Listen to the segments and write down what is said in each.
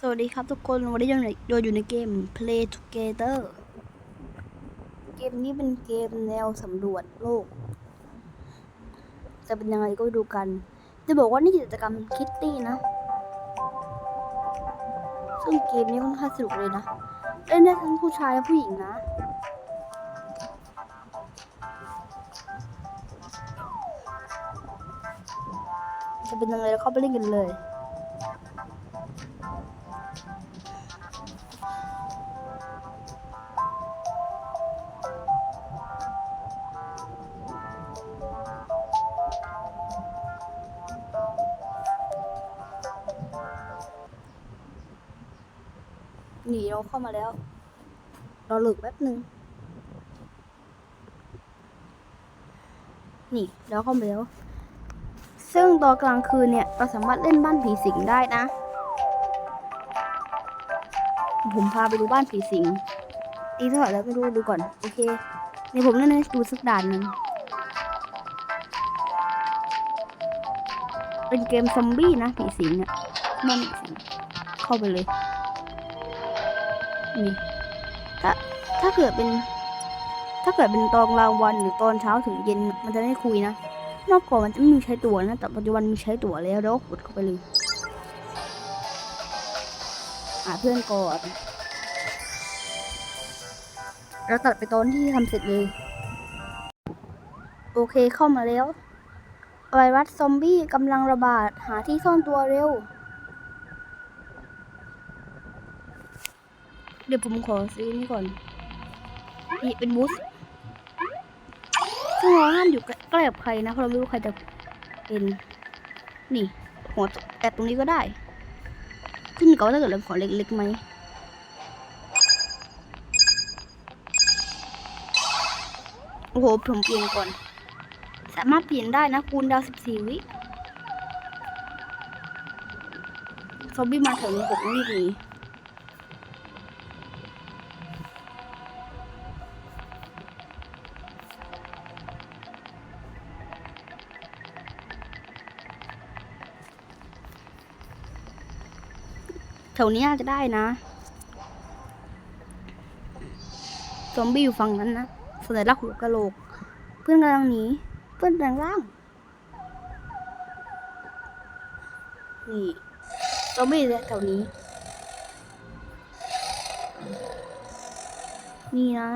สวัสดีครับทุกคนวันนี้เราอยู่อยู่ในเกม Play Together เกมนี้เป็นเกมแนวสำรวจโลก จะเป็นยังไงก็ไปดูกัน จะบอกว่านี่กิจกรรมคิตตี้นะ ซึ่งเกมนี้ค่อนข้างสนุกเลยนะเล่นได้ทั้งผู้ชายและผู้หญิงนะจะเป็นยังไงเราเข้าไปเล่นกันเลย หนีเราเข้ามาแล้ว เราหลุดแป๊บหนึ่งนี่เราเข้ามาแล้ว ซึ่งตอนกลางคืนเนี่ย เราสามารถเล่นบ้านผีสิงได้นะ ผมพาไปดูบ้านผีสิงตีเท่าไหร่แล้วไม่รู้ดูก่อน โอเคนี่ผมเล่นให้ดูสักด่านหนึ่งเป็นเกมซอมบี้นะผีสิงเนี่ยบ้านเข้าไปเลยนี่ถ้าถ้าเกิดเป็น ถ้าเกิดเป็นตอนกลางวันหรือตอนเช้าถึงเย็นมันจะไม่คุยนะเมื่อก่อนมันจะไม่มีใช้ตัวนะแต่ปัจจุบันมีใช้ตัวแล้วแล้วกดเข้าไปเลย หาเพื่อนก่อน เราตัดไปตอนที่ทำเสร็จเลย โอเคเข้ามาแล้ว ไวรัสซอมบี้กำลังระบาดหาที่ซ่อนตัวเร็ว เดี๋ยวผมขอซื้อนี่ก่อนนี่เป็นบูสซึ่งเราห้ามอยู่ใกล้กับใครนะเพราะเราไม่รู้ใครจะเป็น นี่ หัวแตะตรงนี้ก็ได้ ขึ้นกับว่าถ้าเกิดเราขอเล็กๆไหมโอ้โหผมเปลี่ยนก่อน สามารถเปลี่ยนได้นะคูณดาวสิบสี่วิซอมบี้มาถึงผมรีบหนี แถวนี้อาจจะได้นะซอมบี้อยู่ฝั่งนั้นนะสัญลักษณ์หัวกะโหลก เพื่อนกำลังหนี เพื่อนแปลงร่าง นี่ซอมบี้แถวนี้ นี่นะ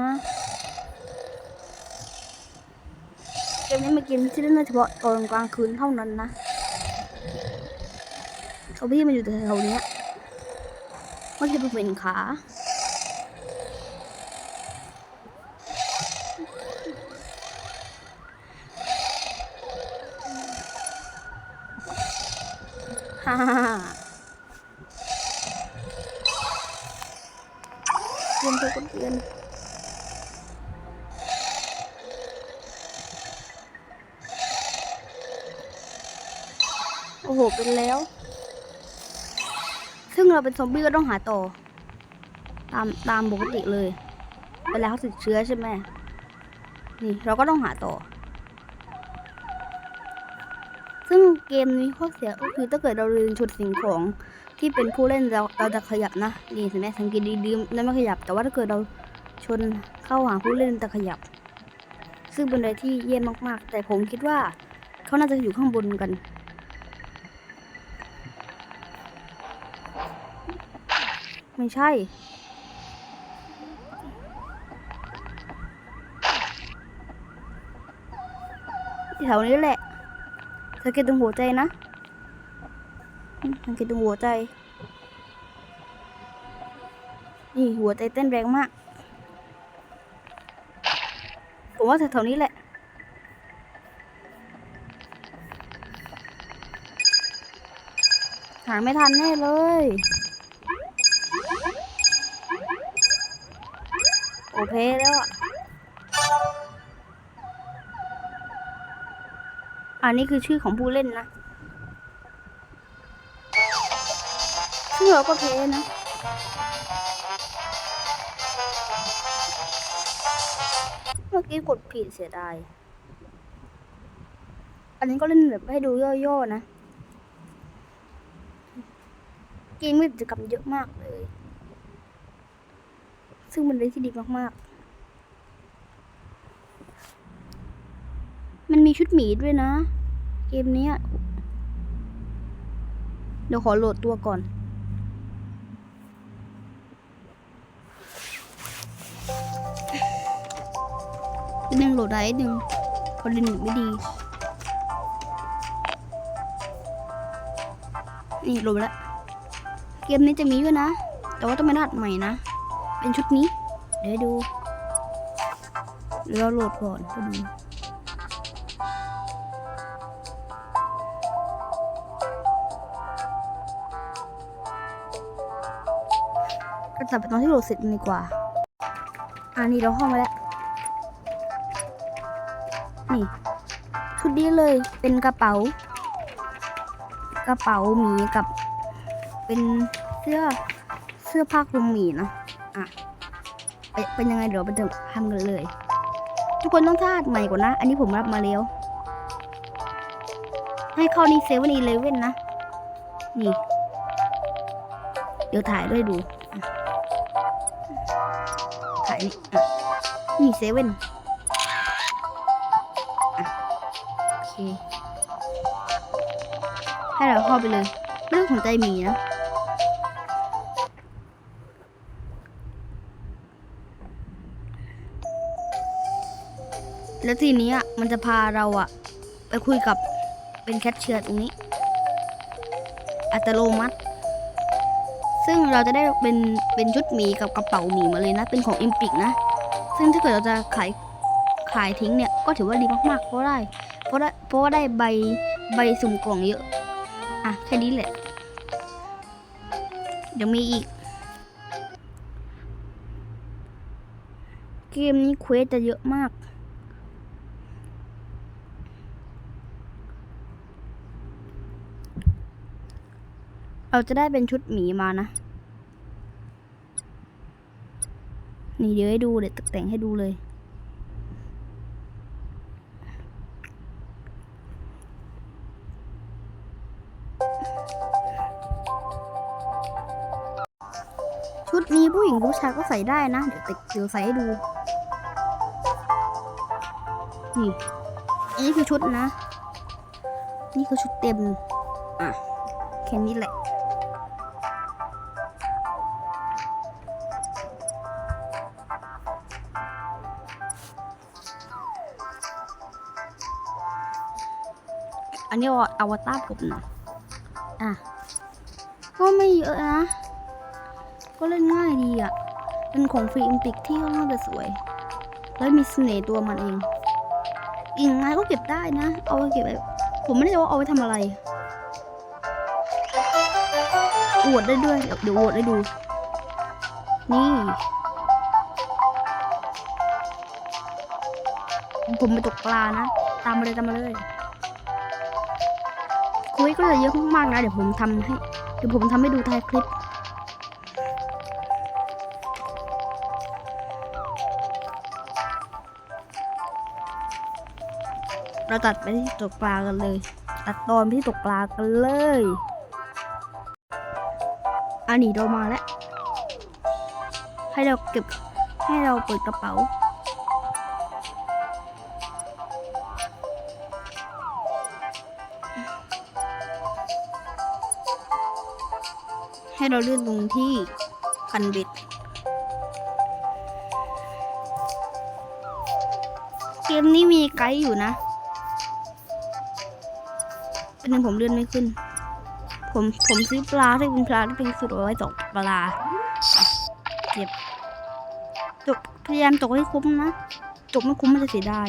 เกมนี้เป็นเกมที่เล่นได้เฉพาะตอนกลางคืนเท่านั้นนะซอมบี้มันอยู่แถวเนี้ ยไม่ใช่เป็นขาฮ่าฮ่าฮ่าเรียนเถอะคนเรียนโอ้โห เป็นแล้ว เราเป็นซอมบี้ก็ต้องหาต่อ ตามตามปกติเลยเวลาเขาติดเชื้อใช่ไหมนี่เราก็ต้องหาต่อ ซึ่งเกมนี้ข้อเสียก็คือถ้าเกิดเราลืมชุดสิ่งของที่เป็นผู้เล่นเราเราจะขยับนะนี่เห็นไหมสังเกตดีๆแล้วไม่ขยับ แต่ว่าถ้าเกิดเราชนเข้าหาผู้เล่นจะขยับ ซึ่งเป็นอะไรที่เยี่ยมมากๆ แต่ผมคิดว่าเขาน่าจะอยู่ข้างบนกัน ไม่ใช่ แถวนี้แหละ สังเกตตรงหัวใจนะ สังเกตตรงหัวใจ นี่หัวใจเต้นแรงมาก ผมว่าแถวๆนี้แหละหาไม่ทันแน่เลย โอเคแล้วอะ อันนี้คือชื่อของผู้เล่นนะซึ่งเราก็เพนะเมื่อกี้กดผิดเสียดาย อันนี้ก็เล่นแบบให้ดูย่อๆนะ เกมมีกิจกรรมเยอะมากเลย ซึ่งมันเป็นที่ดีมากๆ มันมีชุดหมีด้วยนะ เกมนี้เดี๋ยวขอโหลดตัวก่อนหนึ่งโหลดได้หนึ่งพอดินไม่ดี นี่โหลดแล้ว เกมนี้จะมีด้วยนะ แต่ว่าต้องเป็นรหัสใหม่นะ เป็นชุดนี้ เดี๋ยวดูเราโหลดก่อนก็ดูก็จับไปตอนที่โหลดเสร็จดีกว่าอ่านี่เราเข้ามาแล้ว นี่ ชุดนี้เลยเป็นกระเป๋า กระเป๋าหมีกับ เป็นเสื้อเสื้อผ้าคลุมหมีนะ เป็นยังไงเดี๋ยวไปทำกันเลย ทุกคนต้องทาดใหม่ก่อนนะ อันนี้ผมรับมาแล้ว ให้เข้านี่เซเว่นอีเลเว่นนะ นี่ เดี๋ยวถ่ายด้วยดู ถ่ายนี่นี่เซเว่นโอเค ให้เราเข้าไปเลย ไม่ต้องสนใจมีนะ แล้วทีนี้อะมันจะพาเราอะ ไปคุยกับเป็นแคชเชียร์ตรงนี้ อัตโนมัติ ซึ่งเราจะได้เป็นเป็นชุดหมีกับกระเป๋าหมีมาเลยนะ เป็นของอิมปิกนะ ซึ่งถ้าเกิดเราจะขายขายทิ้งเนี่ย ก็ถือว่าดีมากๆเพราะได้เพราะได้เพราะว่าได้ใบใบสุ่มกล่องเยอะ อะ แค่นี้แหละ เดี๋ยวมีอีก เกมนี้เควสจะเยอะมาก เราจะได้เป็นชุดหมีมานะ นี่เดี๋ยวให้ดูเดี๋ยวตกแต่งให้ดูเลย ชุดนี้ผู้หญิงผู้ชายก็ใส่ได้นะ เดี๋ยวติดเดี๋ยวใส่ให้ดู นี่อันนี้คือชุดนะ นี่คือชุดเต็ม อะ แค่นี้แหละ อันนี้ว่าอวตารผมนะอะก็ไม่เยอะนะ ก็เล่นง่ายดีอะ เป็นของฟรีอิมติกที่ค่อนข้างจะสวย แล้วมีเสน่ห์ตัวมันเองอีกไงก็เก็บได้นะ เอาไปเก็บไว้ผมไม่ได้ว่าเอาไว้ทำอะไร อวดได้ด้วย เดี๋ยวเดี๋ยวอวดให้ดู นี่ ผมไปตกปลานะ ตามมาเลยตามมาเลย คุยก็เลยเยอะมากๆนะ เดี๋ยวผมทำให้เดี๋ยวผมทำให้ดูท้ายคลิปเราตัดไปที่ตกปลากันเลย ตัดตอนไปที่ตกปลากันเลยอันนี้เรามาแล้ว ให้เราเก็บ ให้เราเปิดกระเป๋า ให้เราเลื่อนตรงที่คันเบ็ดเกมนี้มีไกด์อยู่นะเป็นนึ่งผมเลื่อนไม่ขึ้น ผมผมซื้อปลาที่เป็นปลาที่เป็นสุดเอาไว้ตกปลาเก็บตกพยายามตกให้คุ้มนะตกไม่คุ้มมันจะเสียดาย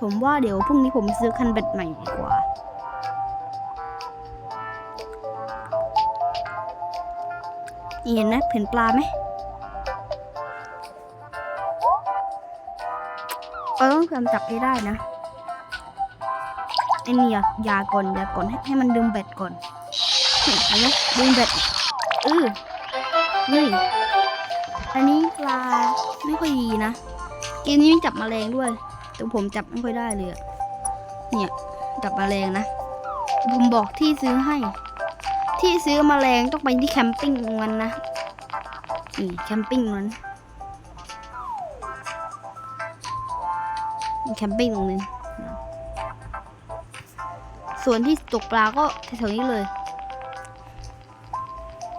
ผมว่าเดี๋ยวพรุ่งนี้ผมซื้อคันเบ็ดใหม่ดีกว่า นี่เห็นนะเห็นปลาไหมเราต้องพยายามจับให้ได้นะไอ้นี่อย่ายาก่อนยาก่อนให้ให้มันดึงแบตก่อนเห็นไหมดึงแบตเออนี่อันนี้ปลาไม่ค่อยดีนะเกมนี้มีจับแมลงด้วย แต่ผมจับไม่ค่อยได้เลยอะเนี่ยจับแมลงนะ ผมบอกที่ซื้อให้ ที่ซื้อแมลงต้องไปที่แคมปิ้งตรงนั้นนะนี่แคมปิ้งนั้นแคมปิ้งตรงนี้ส่วนที่ตกปลาก็แถวๆนี้เลย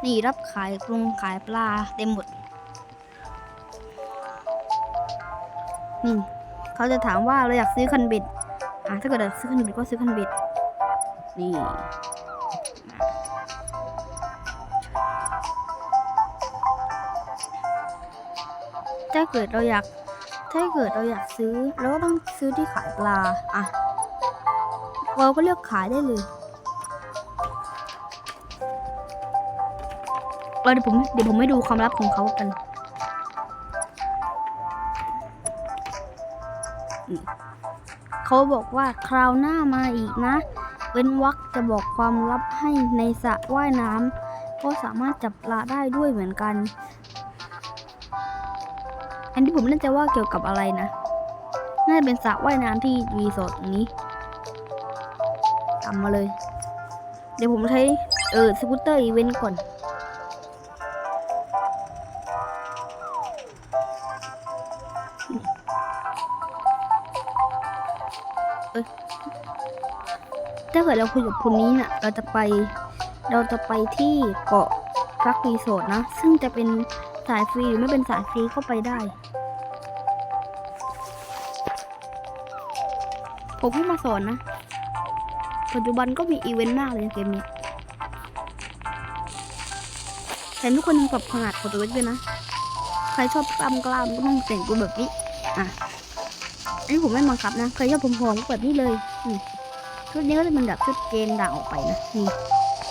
นี่รับขายกรงขายปลาเต็มหมด นี่เขาจะถามว่าเราอยากซื้อคันเบ็ด อะถ้าเกิดอยากซื้อคันเบ็ดก็ซื้อคันเบ็ด นี่ เกิดเราอยาก ถ้าเกิดเราอยากซื้อเราก็ต้องซื้อที่ขายปลาอะเราก็เลือกขายได้เลยเดี๋ยวผมเดี๋ยวผมไม่ดูความลับของเขากันเขาบอกว่าคราวหน้ามาอีกนะเว้นวักจะบอกความลับให้ในสระว่ายน้ำก็สามารถจับปลาได้ด้วยเหมือนกัน อันที่ผมไม่น่ใจว่าเกี่ยวกับอะไรนะ น่าจะเป็นสระว่ายน้ำที่รีสอร์ทตรงนี้ตามมาเลย เดี๋ยวผมใช้ เออ สกูตเตอร์อีเวนต์ก่อนถ้าเกิดเราคุยกับคนนี้น่ะ เราจะไป เราจะไปที่เกาะรักรีสอร์ทนะ ซึ่งจะเป็น สายฟรีหรือไม่เป็นสายฟรีเข้าไปได้ ผมเพิ่งมาสอนนะ ปัจจุบันก็มีอีเวนต์มากเลยเกมนี้ แต่ทุกคนยังปรับขนาดของตัวเองด้วยนะ ใครชอบกล้ามกล้ามก็ต้องแต่งตัวแบบนี้ อะอันนี้ผมไม่บังคับนะ ใครชอบผมผอมๆก็แบบนี้เลยชุดนี้ก็จะเป็นแบบชุดเกณฑ์ด่างออกไปนะนี่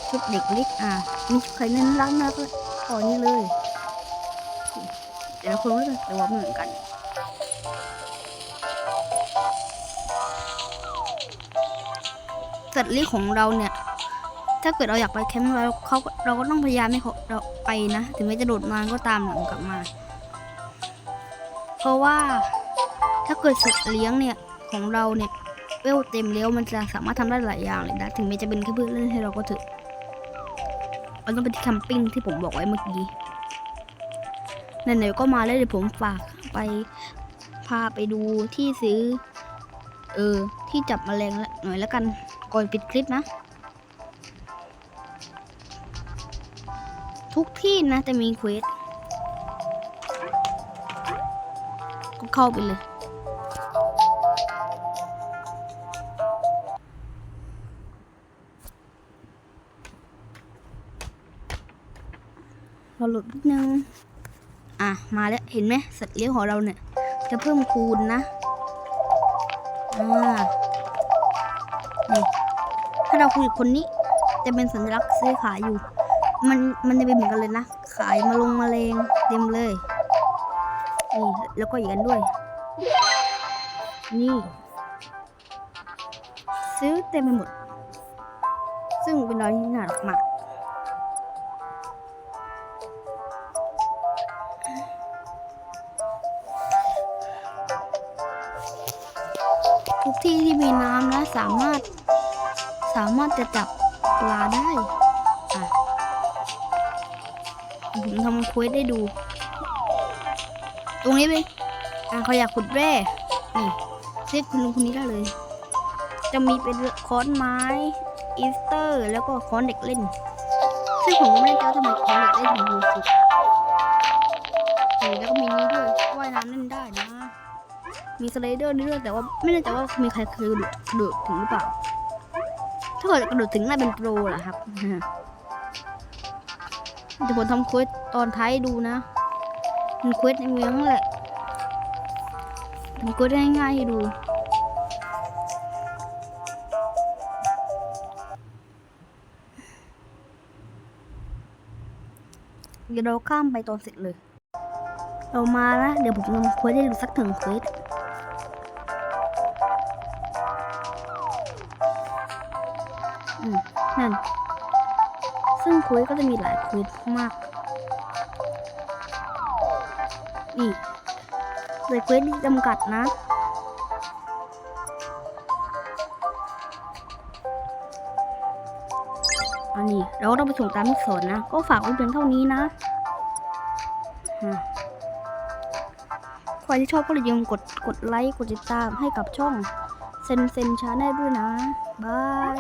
ชุดเด็กเล็กอะมีชุดใครเน้นรักนะก็ต่อนี้เลย คนก็จะตัวเหมือนกันสัตว์เลี้ยงของเราเนี่ย ถ้าเกิดเราอยากไปแคมป์เราเขาเราก็ต้องพยายามให้เขาเราไปนะ ถึงแม้จะโดดนานก็ตามหลังกลับมา เพราะว่าถ้าเกิดสัตว์เลี้ยงเนี่ยของเราเนี่ยเวลเต็มแล้วมันจะสามารถทำได้หลายอย่างเลยนะ ถึงแม้จะเป็นแค่เพื่อนเล่นให้เราก็เถอะมันต้องไปที่แคมปิ้งที่ผมบอกไว้เมื่อกี้ ไหนๆก็มาแล้วเดี๋ยวผมฝากไปพาไปดูที่ซื้อ เออ ที่จับแมลงละหน่อยแล้วกันก่อนปิดคลิปนะ ทุกที่นะจะมีเควสก็เข้าไปเลยเราหลุดนิดนึง อะ มาแล้ว เห็นไหมสัตว์เลี้ยงของเราเนี่ย จะเพิ่มคูณนะอ่านี่ถ้าเราคุยกับคนนี้ จะเป็นสัญลักษณ์ซื้อขายอยู่ มันมันจะเป็นเหมือนกันเลยนะ ขายมาลงมาเลงเต็มเลยนี่แล้วก็อีกอันด้วย นี่ ซื้อเต็มไปหมด ซึ่งเป็นรอยที่น่ารักมาก ทุกที่ที่มีน้ำนะสามารถ สามารถจะจับปลาได้อะผมทำควสได้ดู ตรงนี้เลยอะเขาอยากขุดแร่นี่เรียกคุณลุงคนนี้ได้เลย จะมีเป็นค้อนไม้ อีสเตอร์ แล้วก็ค้อนเด็กเล่น ซึ่งผมก็ไม่แน่ใจว่าทำไมค้อนเด็กเล่นถึงดูสุดแล้วก็มีนี้ด้วยว่ายน้ำเล่นได้นะ มีสไลเดอร์ด้วยแต่ว่าไม่แน่ใจว่ามีใครเคยกระโดดถึงหรือเปล่า ถ้าเกิดกระโดดถึงน่าเป็นโปรแหละครับเดี๋ยวผมทำเควสตอนท้ายดูนะมันเควสในเมืองแหละทำเควสง่ายๆให้ดูเดี๋ยวเราข้ามไปตอนเสร็จเลย เรามานะ เดี๋ยวผมทำเควสให้ดูสักถึงเควส นั่น ซึ่งคุยก็จะมีหลายคุยมากนี่เลยคุยจำกัดนะอันนี่เราต้องไปส่งตามลูกศรนะ ก็ฝากไว้เพียงเท่านี้นะฮะใครที่ชอบก็อย่าลืมกดกดไลค์ กดติดตามให้กับช่อง เซนเซนชาแนลด้วยนะ บาย